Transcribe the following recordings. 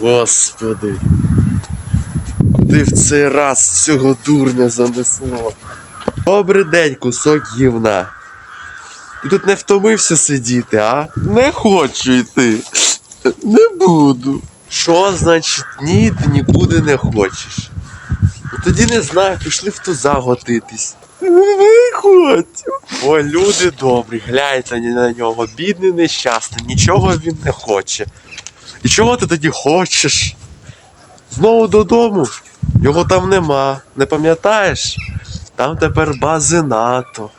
Господи. Куди в цей раз цього дурня занесло? Добрий день, кусок гівна. Ти тут не втомився сидіти, а? Не хочу йти. Не буду. Що значить ні, ти нікуди не хочеш? Ну тоді не знаю, пішли в туза готитись. Не хочу. Ой, люди добрі, гляньте на нього, бідний нещасний, нічого він не хоче. І чого ти тоді хочеш? Знову додому? Його там нема. Не пам'ятаєш? Там тепер бази НАТО.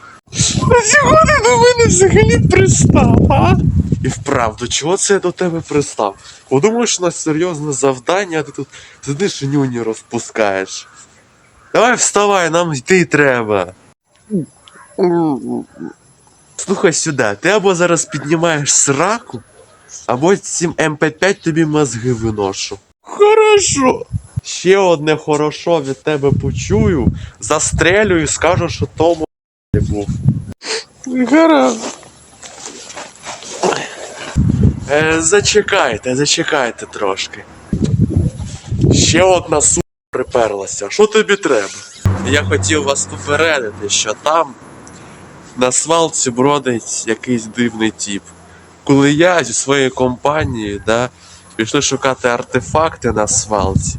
А чого ти до мене взагалі пристав, а? І вправду, чого це я до тебе пристав? Подумаєш, у нас серйозне завдання, а ти тут сидиш і нюні розпускаєш. Давай вставай, нам йти треба. Слухай сюди, ти або зараз піднімаєш сраку, або цим МП5 тобі мозги виношу. Хорошо. Ще одне хорошо від тебе почую, застрелю і скажу, що тому не був. Гаразд. Е, зачекайте, зачекайте трошки. Ще одна су приперлася. Що тобі треба? Я хотів вас попередити, що там на свалці бродить якийсь дивний тіп. Коли я зі своєю компанією да, пішли шукати артефакти на свалці.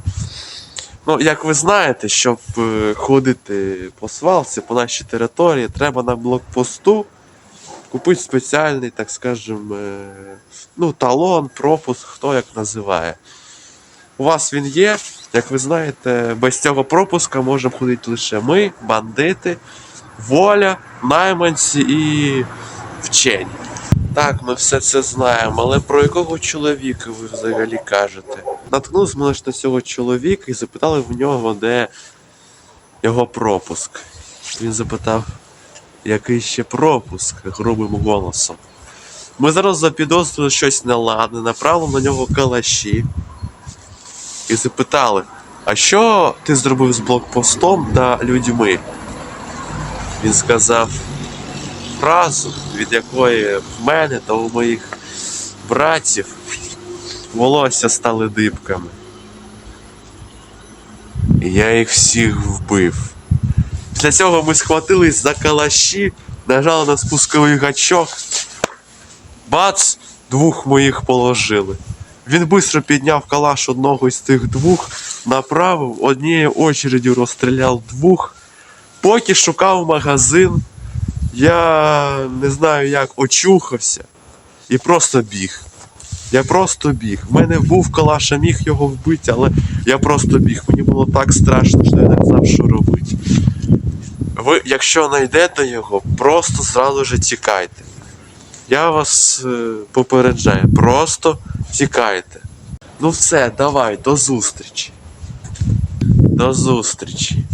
Ну, як ви знаєте, щоб е, ходити по свалці, по нашій території, треба на блокпосту купити спеціальний, так скажем, е, ну, талон, пропуск, хто як називає. У вас він є, як ви знаєте, без цього пропуска можемо ходити лише ми, бандити, воля, найманці і вчені. Так, ми все це знаємо, але про якого чоловіка ви взагалі кажете? Наткнувся мене ж на цього чоловіка і запитали в нього, де його пропуск. Він запитав, який ще пропуск грубим голосом. Ми зараз запідозрили щось неладне, направили на нього калаші і запитали, а що ти зробив з блокпостом та людьми? Він сказав фразу, від якої в мене та у моїх братів волосся стали дибками. І я їх всіх вбив. Після цього ми схватились за калаші, нажали на спусковий гачок. Бац! Двох моїх положили. Він швидко підняв калаш одного з тих двох, направив, однією очередю розстріляв двох, поки шукав магазин. Я не знаю як очухався і просто біг. Я просто біг. В мене був калаш, я міг його вбити, але я просто біг. Мені було так страшно, що я не знав, що робити. Ви, якщо знайдете його, просто зразу же тікайте. Я вас е, попереджаю, просто тікайте. Ну все, давай, до зустрічі. До зустрічі.